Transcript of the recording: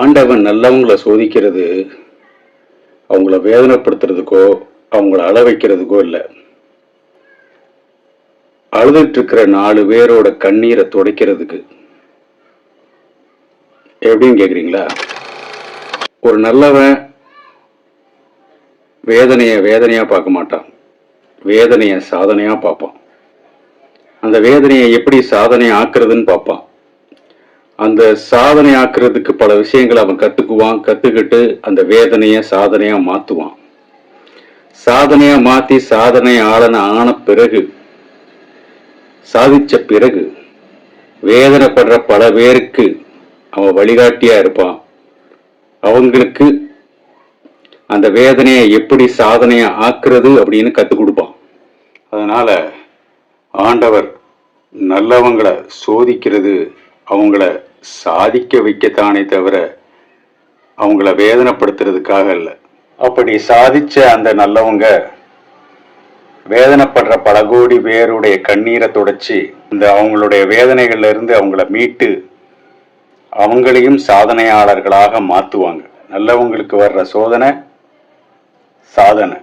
ஆண்டவன் நல்லவங்களை சோதிக்கிறது அவங்கள வேதனைப்படுத்துறதுக்கோ அவங்கள அழ வைக்கிறதுக்கோ இல்லை. அழுதுட்டு இருக்கிற நாலு பேரோட கண்ணீரை துடைக்கிறதுக்கு. எப்படின்னு கேக்குறீங்களா? ஒரு நல்லவன் வேதனைய வேதனையா பார்க்க மாட்டான். வேதனைய சாதனையா பார்ப்பான். அந்த வேதனையை எப்படி சாதனை ஆக்குறதுன்னு பார்ப்பான். அந்த சாதனை ஆக்குறதுக்கு பல விஷயங்களை அவன் கற்றுக்குவான் கற்றுக்கிட்டு அந்த வேதனையை சாதனையாக மாற்றுவான் சாதனையாக மாற்றி சாதனை ஆளன ஆன பிறகு சாதித்த பிறகு வேதனைப்படுற பல பேருக்கு அவன் வழிகாட்டியாக இருப்பான். அவங்களுக்கு அந்த வேதனையை எப்படி சாதனையை ஆக்குறது அப்படின்னு கற்றுக் கொடுப்பான். அதனால் ஆண்டவர் நல்லவங்களை சோதிக்கிறது அவங்கள சாதிக்க வைக்கத்தானே தவிர அவங்கள வேதனைப்படுத்துறதுக்காக இல்லை அப்படி சாதிச்ச அந்த நல்லவங்க வேதனைப்படுற பல கோடி பேருடைய கண்ணீரை தொடச்சி இந்த அவங்களுடைய வேதனைகள்ல இருந்து அவங்கள மீட்டு அவங்களையும் சாதனையாளர்களாக மாற்றுவாங்க நல்லவங்களுக்கு வர்ற சோதனை சாதனை.